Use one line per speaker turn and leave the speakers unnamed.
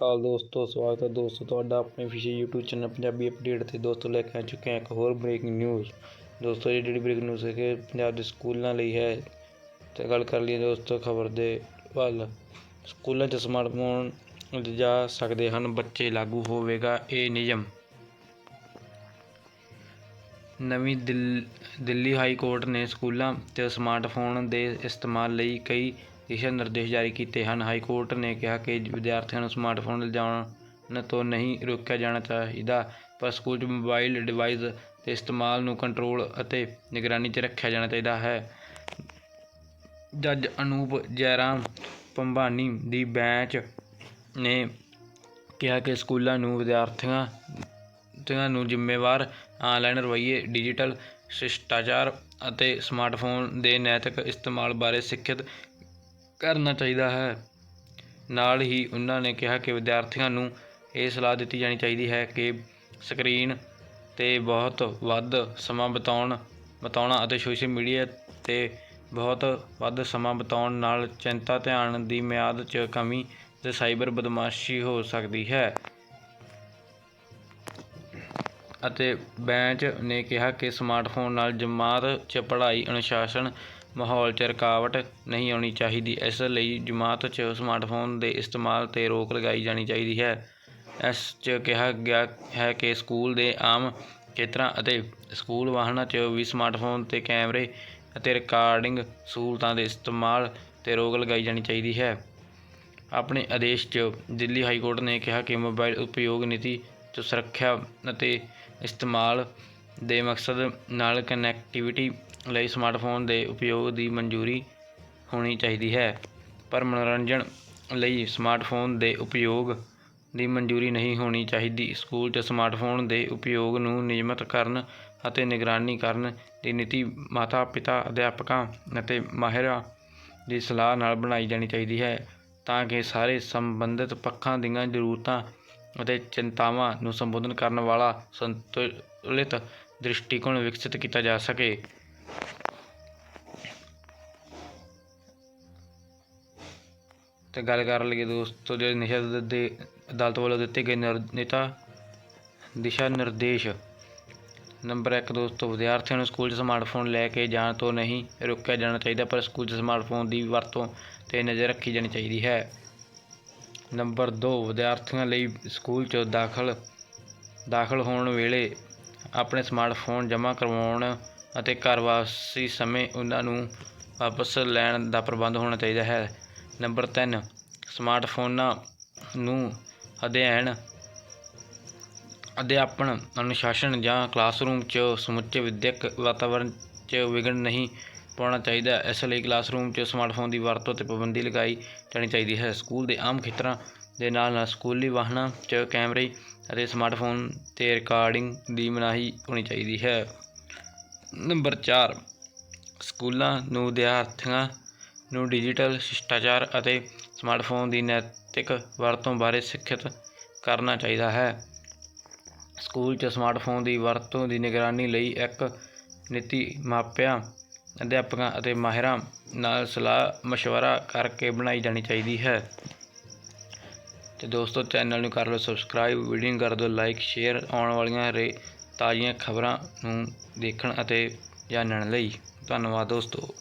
ਅਕਾਲ ਦੋਸਤੋ, ਸਵਾਗਤ ਹੈ ਦੋਸਤੋ ਤੁਹਾਡਾ ਆਪਣੇ ਫਿਸ਼ੀ YouTube ਚੈਨਲ ਪੰਜਾਬੀ ਅਪਡੇਟ ਤੇ। ਦੋਸਤੋ, ਲੈ ਕੇ ਆ ਚੁੱਕੇ ਹਾਂ ਇੱਕ ਹੋਰ ਬ੍ਰੇਕਿੰਗ ਨਿਊਜ਼ ਦੋਸਤੋ, ਇਹ ਜਿਹੜੀ ਬ੍ਰੇਕਿੰਗ ਨਿਊਜ਼ ਹੈ ਕਿ ਪੰਜਾਬ ਦੇ ਸਕੂਲਾਂ ਲਈ ਹੈ, ਤੇ ਗੱਲ ਕਰ ਲਈਏ ਦੋਸਤੋ ਖਬਰ ਦੇ ਵੱਲ। ਸਕੂਲਾਂ 'ਚ ਸਮਾਰਟਫੋਨ ਜਾ ਸਕਦੇ ਹਨ, ਬੱਚੇ ਲਾਗੂ ਹੋਵੇਗਾ ਇਹ ਨਿਯਮ। ਨਵੀਂ ਦਿੱਲੀ ਹਾਈ ਕੋਰਟ ਨੇ ਸਕੂਲਾਂ 'ਚ ਸਮਾਰਟਫੋਨ ਦੇ ਇਸਤੇਮਾਲ ਲਈ ਕਈ ਦਿਸ਼ਾ ਨਿਰਦੇਸ਼ ਜਾਰੀ ਕੀਤੇ ਹਨ। ਹਾਈ ਕੋਰਟ ਨੇ ਕਿਹਾ ਕਿ ਵਿਦਿਆਰਥੀਆਂ ਨੂੰ ਸਮਾਰਟਫੋਨ ਲਿਜਾਉਣ ਤੋਂ ਨਹੀਂ ਰੋਕਿਆ ਜਾਣਾ ਚਾਹੀਦਾ, ਪਰ ਸਕੂਲ 'ਚ ਮੋਬਾਈਲ ਡਿਵਾਈਸ ਦੇ ਇਸਤੇਮਾਲ ਨੂੰ ਕੰਟਰੋਲ ਅਤੇ ਨਿਗਰਾਨੀ 'ਚ ਰੱਖਿਆ ਜਾਣਾ ਚਾਹੀਦਾ ਹੈ। ਜੱਜ ਅਨੂਪ ਜੈਰਾਮ ਪੰਬਾਨੀ ਦੀ ਬੈਂਚ ਨੇ ਕਿਹਾ ਕਿ ਸਕੂਲਾਂ ਨੂੰ ਵਿਦਿਆਰਥੀਆਂ ਵਿਦਿਆਰਥੀਆਂ ਨੂੰ ਜ਼ਿੰਮੇਵਾਰ ਆਨਲਾਈਨ ਰਵੱਈਏ, ਡਿਜੀਟਲ ਸ਼ਿਸ਼ਟਾਚਾਰ ਅਤੇ ਸਮਾਰਟਫੋਨ ਦੇ ਨੈਤਿਕ ਇਸਤੇਮਾਲ ਬਾਰੇ ਸਿੱਖਿਅਤ ਕਰਨਾ ਚਾਹੀਦਾ ਹੈ। ਨਾਲ ਹੀ ਉਹਨਾਂ ਨੇ ਕਿਹਾ ਕਿ ਵਿਦਿਆਰਥੀਆਂ ਨੂੰ ਇਹ ਸਲਾਹ ਦਿੱਤੀ ਜਾਣੀ ਚਾਹੀਦੀ ਹੈ ਕਿ ਸਕਰੀਨ 'ਤੇ ਬਹੁਤ ਵੱਧ ਸਮਾਂ ਬਿਤਾਉਣ, ਬਿਤਾਉਣਾ ਅਤੇ ਸੋਸ਼ਲ ਮੀਡੀਆ 'ਤੇ ਬਹੁਤ ਵੱਧ ਸਮਾਂ ਬਿਤਾਉਣ ਨਾਲ ਚਿੰਤਾ, ਧਿਆਨ ਦੀ ਮਿਆਦ 'ਚ ਕਮੀ ਅਤੇ ਸਾਈਬਰ ਬਦਮਾਸ਼ੀ ਹੋ ਸਕਦੀ ਹੈ। ਅਤੇ ਬੈਂਚ ਨੇ ਕਿਹਾ ਕਿ ਸਮਾਰਟਫੋਨ ਨਾਲ ਜਮਾਤ 'ਚ ਪੜ੍ਹਾਈ, ਅਨੁਸ਼ਾਸਨ ਮਾਹੌਲ 'ਚ ਰੁਕਾਵਟ ਨਹੀਂ ਆਉਣੀ ਚਾਹੀਦੀ। ਇਸ ਲਈ ਜਮਾਤ 'ਚ ਸਮਾਰਟਫੋਨ ਦੇ ਇਸਤੇਮਾਲ 'ਤੇ ਰੋਕ ਲਗਾਈ ਜਾਣੀ ਚਾਹੀਦੀ ਹੈ। ਇਸ 'ਚ ਕਿਹਾ ਗਿਆ ਹੈ ਕਿ ਸਕੂਲ ਦੇ ਆਮ ਖੇਤਰਾਂ ਅਤੇ ਸਕੂਲ ਵਾਹਨਾਂ 'ਚ ਵੀ ਸਮਾਰਟਫੋਨ 'ਤੇ ਕੈਮਰੇ ਅਤੇ ਰਿਕਾਰਡਿੰਗ ਸਹੂਲਤਾਂ ਦੇ ਇਸਤੇਮਾਲ 'ਤੇ ਰੋਕ ਲਗਾਈ ਜਾਣੀ ਚਾਹੀਦੀ ਹੈ। ਆਪਣੇ ਆਦੇਸ਼ 'ਚ ਦਿੱਲੀ ਹਾਈ ਕੋਰਟ ਨੇ ਕਿਹਾ ਕਿ ਮੋਬਾਈਲ ਉਪਯੋਗ ਨੀਤੀ 'ਚ ਸੁਰੱਖਿਆ ਅਤੇ ਇਸਤੇਮਾਲ ਦੇ ਮਕਸਦ ਨਾਲ ਕਨੈਕਟੀਵਿਟੀ ਲਈ ਸਮਾਰਟਫੋਨ ਦੇ ਉਪਯੋਗ ਦੀ ਮਨਜ਼ੂਰੀ ਹੋਣੀ ਚਾਹੀਦੀ ਹੈ। ਪਰ ਮਨੋਰੰਜਨ ਲਈ ਸਮਾਰਟਫੋਨ ਦੇ ਉਪਯੋਗ ਦੀ ਮਨਜ਼ੂਰੀ ਨਹੀਂ ਹੋਣੀ ਚਾਹੀਦੀ। ਸਕੂਲ 'ਚ ਸਮਾਰਟਫੋਨ ਦੇ ਉਪਯੋਗ ਨੂੰ ਨਿਯਮਤ ਕਰਨ ਅਤੇ ਨਿਗਰਾਨੀ ਕਰਨ ਦੀ ਨੀਤੀ ਮਾਤਾ ਪਿਤਾ ਅਧਿਆਪਕਾਂ ਅਤੇ ਮਾਹਿਰਾਂ ਦੀ ਸਲਾਹ ਨਾਲ ਬਣਾਈ ਜਾਣੀ ਚਾਹੀਦੀ ਹੈ ਤਾਂ ਕਿ ਸਾਰੇ ਸੰਬੰਧਿਤ ਪੱਖਾਂ ਦੀਆਂ ਜ਼ਰੂਰਤਾਂ ਅਤੇ ਚਿੰਤਾਵਾਂ ਨੂੰ ਸੰਬੋਧਨ ਕਰਨ ਵਾਲਾ ਸੰਤੁਲਿਤ ਦ੍ਰਿਸ਼ਟੀਕੋਣ ਵਿਕਸਿਤ ਕੀਤਾ ਜਾ ਸਕੇ। ਤੇ ਗੱਲ ਕਰ ਲਈਏ ਦੋਸਤੋ ਜਿਹੜੇ ਨਿਸ਼ਾ ਦੇ ਅਦਾਲਤ ਵੱਲੋਂ ਦਿੱਤੇ ਗਏ ਨੇਤਾ, ਦਿਸ਼ਾ ਨਿਰਦੇਸ਼। ਨੰਬਰ 1 ਦੋਸਤੋ, ਵਿਦਿਆਰਥੀਆਂ ਨੂੰ ਸਕੂਲ 'ਚ ਸਮਾਰਟਫੋਨ ਲੈ ਕੇ ਜਾਣ ਤੋਂ ਨਹੀਂ ਰੋਕਿਆ ਜਾਣਾ ਚਾਹੀਦਾ, ਪਰ ਸਕੂਲ 'ਚ ਸਮਾਰਟਫੋਨ ਦੀ ਵਰਤੋਂ 'ਤੇ ਨਜ਼ਰ ਰੱਖੀ ਜਾਣੀ ਚਾਹੀਦੀ ਹੈ। ਨੰਬਰ 2 ਵਿਦਿਆਰਥੀਆਂ ਲਈ ਸਕੂਲ 'ਚ ਦਾਖਲ ਦਾਖਲ ਹੋਣ ਵੇਲੇ ਆਪਣੇ ਸਮਾਰਟਫੋਨ ਜਮ੍ਹਾਂ ਕਰਵਾਉਣ ਅਤੇ ਘਰ ਵਾਪਸੀ ਸਮੇਂ ਉਹਨਾਂ ਨੂੰ ਵਾਪਸ ਲੈਣ ਦਾ ਪ੍ਰਬੰਧ ਹੋਣਾ ਚਾਹੀਦਾ ਹੈ। ਨੰਬਰ 3 ਸਮਾਰਟਫੋਨਾਂ ਨੂੰ ਅਧਿਐਨ, ਅਧਿਆਪਨ, ਅਨੁਸ਼ਾਸਨ ਜਾਂ ਕਲਾਸਰੂਮ 'ਚ ਸਮੁੱਚੇ ਵਿਦਿਅਕ ਵਾਤਾਵਰਣ 'ਚ ਵਿਘਨ ਨਹੀਂ ਪਾਉਣਾ ਚਾਹੀਦਾ। ਇਸ ਲਈ ਕਲਾਸਰੂਮ 'ਚ ਸਮਾਰਟਫੋਨ ਦੀ ਵਰਤੋਂ 'ਤੇ ਪਾਬੰਦੀ ਲਗਾਈ ਜਾਣੀ ਚਾਹੀਦੀ ਹੈ। ਸਕੂਲ ਦੇ ਆਮ ਖੇਤਰਾਂ ਦੇ ਨਾਲ ਨਾਲ ਸਕੂਲੀ ਵਾਹਨਾਂ 'ਚ ਕੈਮਰੇ ਅਤੇ ਸਮਾਰਟਫੋਨ 'ਤੇ ਰਿਕਾਰਡਿੰਗ ਦੀ ਮਨਾਹੀ ਹੋਣੀ ਚਾਹੀਦੀ ਹੈ। ਨੰਬਰ 4 ਸਕੂਲਾਂ ਨੂੰ ਵਿਦਿਆਰਥੀਆਂ ਨੂੰ ਡਿਜੀਟਲ ਸ਼ਿਸ਼ਟਾਚਾਰ ਅਤੇ ਸਮਾਰਟਫੋਨ ਦੀ ਨੈਤਿਕ ਵਰਤੋਂ ਬਾਰੇ ਸਿੱਖਿਅਤ ਕਰਨਾ ਚਾਹੀਦਾ ਹੈ। ਸਕੂਲ 'ਚ ਸਮਾਰਟਫੋਨ ਦੀ ਵਰਤੋਂ ਦੀ ਨਿਗਰਾਨੀ ਲਈ ਇੱਕ ਨੀਤੀ ਮਾਪਿਆਂ, ਅਧਿਆਪਕਾਂ ਅਤੇ ਮਾਹਿਰਾਂ ਨਾਲ ਸਲਾਹ ਮਸ਼ਵਰਾ ਕਰਕੇ ਬਣਾਈ ਜਾਣੀ ਚਾਹੀਦੀ ਹੈ। ਤੇ ਦੋਸਤੋ, ਚੈਨਲ ਨੂੰ ਕਰ ਲਓ ਸਬਸਕ੍ਰਾਈਬ, ਵੀਡੀਓ ਕਰ ਦਿਓ ਲਾਈਕ, ਸ਼ੇਅਰ ਆਉਣ ਵਾਲੀਆਂ ਰੇ ਤਾਜ਼ੀਆਂ ਖਬਰਾਂ ਨੂੰ ਦੇਖਣ ਅਤੇ ਜਾਣਨ ਲਈ। ਧੰਨਵਾਦ ਦੋਸਤੋ।